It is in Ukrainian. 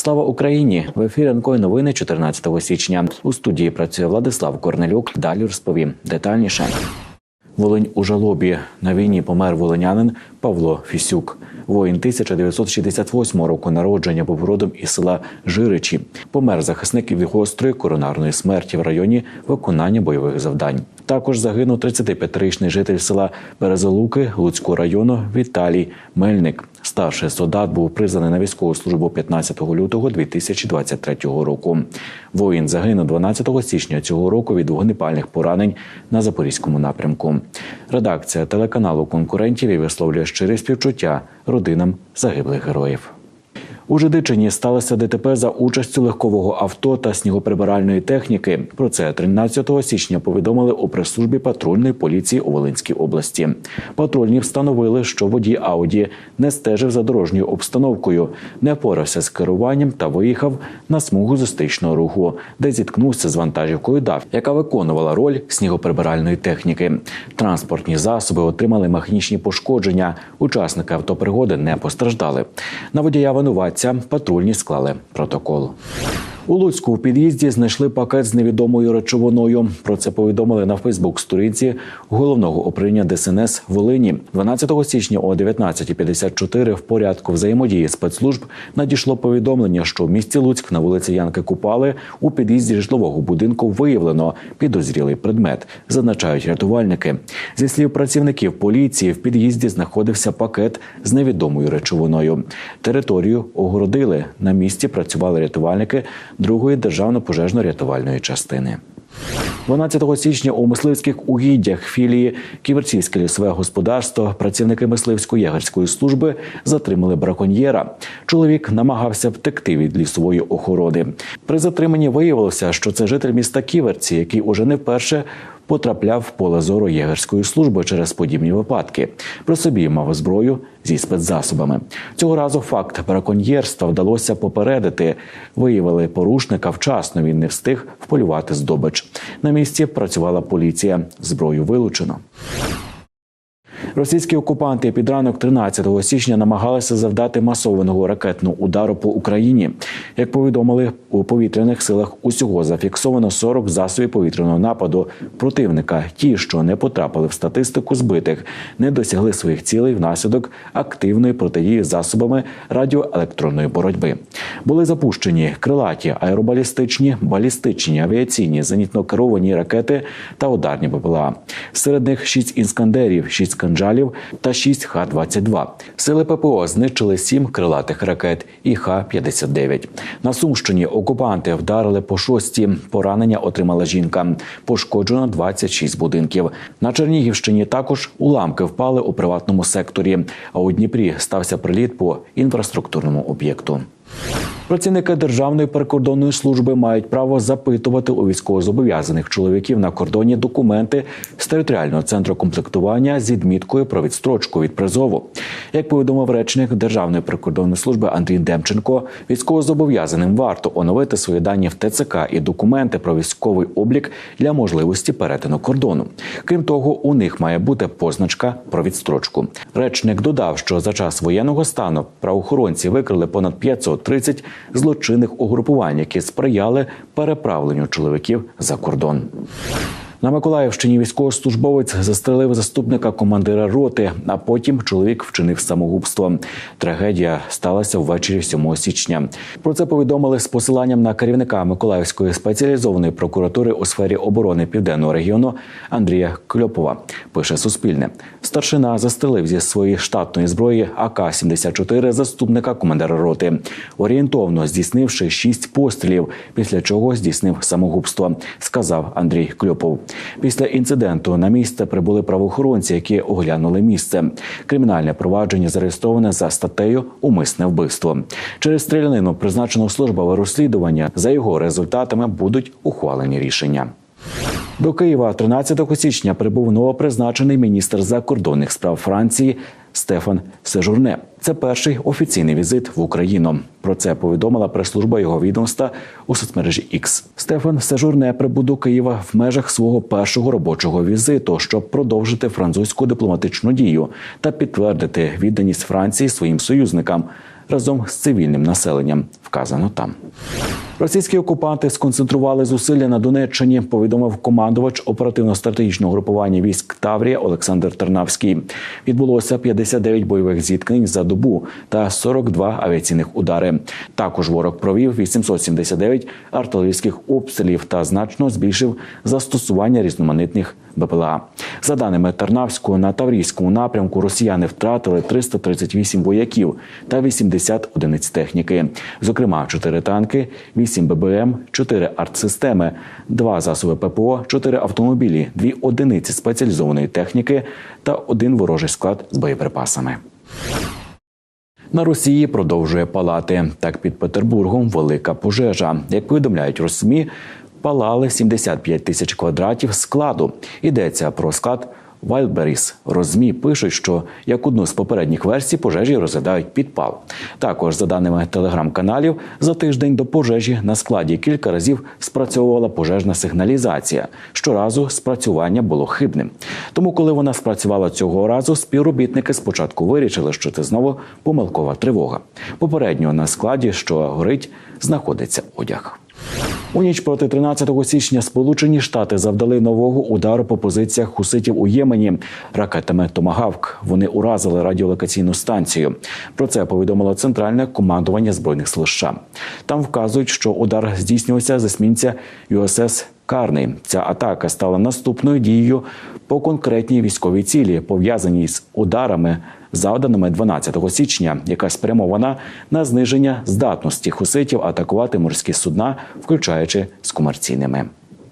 Слава Україні! В ефірі ранкові новини 14 січня. У студії працює Владислав Корнелюк. Далі розповім детальніше. Волинь у жалобі на війні помер волинянин Павло Фісюк. Воїн 1968 року народження був родом із села Жиричі. Помер захисник від гострої коронарної смерті в районі виконання бойових завдань. Також загинув 35-річний житель села Березолуки Луцького району Віталій Мельник. Старший солдат був призваний на військову службу 15 лютого 2023 року. Воїн загинув 12 січня цього року від вогнепальних поранень на запорізькому напрямку. Редакція телеканалу конкурентів і висловлює щире співчуття родинам загиблих героїв. У Жидичині сталося ДТП за участю легкового авто та снігоприбиральної техніки. Про це 13 січня повідомили у прес-службі патрульної поліції у Волинській області. Патрульні встановили, що водій Ауді не стежив за дорожньою обстановкою, не впорався з керуванням та виїхав на смугу зустрічного руху, де зіткнувся з вантажівкою ДАФ, яка виконувала роль снігоприбиральної техніки. Транспортні засоби отримали механічні пошкодження. Учасники автопригоди не постраждали. На водія винуватця патрульні склали протокол. У Луцьку в під'їзді знайшли пакет з невідомою речовиною. Про це повідомили на Фейсбук-сторінці головного управління ДСНС Волині. 12 січня о 19.54 в порядку взаємодії спецслужб надійшло повідомлення, що в місті Луцьк на вулиці Янки Купали у під'їзді житлового будинку виявлено підозрілий предмет, зазначають рятувальники. Зі слів працівників поліції, в під'їзді знаходився пакет з невідомою речовиною. Територію огородили. На місці працювали рятувальники другої державно-пожежно-рятувальної частини. 12 січня у мисливських угіддях філії Ківерцівське лісове господарство працівники мисливської ягерської служби затримали браконьєра. Чоловік намагався втекти від лісової охорони. При затриманні виявилося, що це житель міста Ківерці, який уже не вперше потрапляв в поле зору єгерської служби через подібні випадки. При собі мав зброю зі спецзасобами. Цього разу факт браконьєрства вдалося попередити. Виявили порушника вчасно. Він не встиг вполювати здобич. На місці працювала поліція. Зброю вилучено. Російські окупанти під ранок 13 січня намагалися завдати масованого ракетного удару по Україні. Як повідомили у повітряних силах, усього зафіксовано 40 засобів повітряного нападу противника. Ті, що не потрапили в статистику збитих, не досягли своїх цілей внаслідок активної протидії засобами радіоелектронної боротьби. Були запущені крилаті, аеробалістичні, балістичні, авіаційні, зенітно керовані ракети та ударні БПЛА. Серед них 6 іскандерів, 6 канджалів та 6 Х-22. Сили ППО знищили 7 крилатих ракет і Х-59. На Сумщині окупанти вдарили по шості. Поранення отримала жінка. Пошкоджено 26 будинків. На Чернігівщині також уламки впали у приватному секторі. А у Дніпрі стався приліт по інфраструктурному об'єкту. Працівники Державної прикордонної служби мають право запитувати у військовозобов'язаних чоловіків на кордоні документи з територіального центру комплектування з відміткою про відстрочку від призову. Як повідомив речник Державної прикордонної служби Андрій Демченко, військовозобов'язаним варто оновити свої дані в ТЦК і документи про військовий облік для можливості перетину кордону. Крім того, у них має бути позначка про відстрочку. Речник додав, що за час воєнного стану правоохоронці викрили понад 530 злочинних угрупувань, які сприяли переправленню чоловіків за кордон. На Миколаївщині військовослужбовець застрелив заступника командира роти, а потім чоловік вчинив самогубство. Трагедія сталася ввечері 7 січня. Про це повідомили з посиланням на керівника Миколаївської спеціалізованої прокуратури у сфері оборони південного регіону Андрія Кльопова. Пише Суспільне. Старшина застрелив зі своєї штатної зброї АК-74 заступника командира роти, орієнтовно здійснивши шість пострілів, після чого здійснив самогубство, сказав Андрій Кльопов. Після інциденту на місце прибули правоохоронці, які оглянули місце. Кримінальне провадження зареєстроване за статтею Умисне вбивство. Через стрілянину призначено службове розслідування. За його результатами будуть ухвалені рішення. До Києва 13 січня прибув новопризначений міністр закордонних справ Франції Стефан Сежурне. Це перший офіційний візит в Україну. Про це повідомила прес-служба його відомства у соцмережі X. Стефан Сежурне прибув до Києва в межах свого першого робочого візиту, щоб продовжити французьку дипломатичну дію та підтвердити відданість Франції своїм союзникам. разом з цивільним населенням. Вказано там. Російські окупанти сконцентрували зусилля на Донеччині. Повідомив командувач оперативно-стратегічного групування військ Таврія Олександр Тернавський. Відбулося 59 бойових зіткнень за добу та 42 авіаційних удари. Також ворог провів 879 артилерійських обстрілів та значно збільшив застосування різноманітних БПЛА. За даними Тарнавського, на Таврійському напрямку росіяни втратили 338 вояків та 80 одиниць техніки. Зокрема, 4 танки, 8 ББМ, 4 артсистеми, 2 засоби ППО, 4 автомобілі, 2 одиниці спеціалізованої техніки та один ворожий склад з боєприпасами. На Росії продовжує палати. Так під Петербургом велика пожежа. Як повідомляють Росмі, палали 75 тисяч квадратів складу. Йдеться про склад Wildberries. Розмі пишуть, що як одну з попередніх версій пожежі розглядають підпал. Також, за даними телеграм-каналів, за тиждень до пожежі на складі кілька разів спрацьовувала пожежна сигналізація. Щоразу спрацювання було хибним. Тому, коли вона спрацювала цього разу, співробітники спочатку вирішили, що це знову помилкова тривога. Попередньо на складі, що горить, знаходиться одяг. У ніч проти 13 січня Сполучені Штати завдали нового удару по позиціях хуситів у Ємені ракетами Томагавк. Вони уразили радіолокаційну станцію. Про це повідомило центральне командування збройних сил США. Там вказують, що удар здійснювався з есмінця USS Карний. Ця атака стала наступною дією по конкретній військовій цілі, пов'язаній з ударами, завданими 12 січня, яка спрямована на зниження здатності хуситів атакувати морські судна, включаючи з комерційними.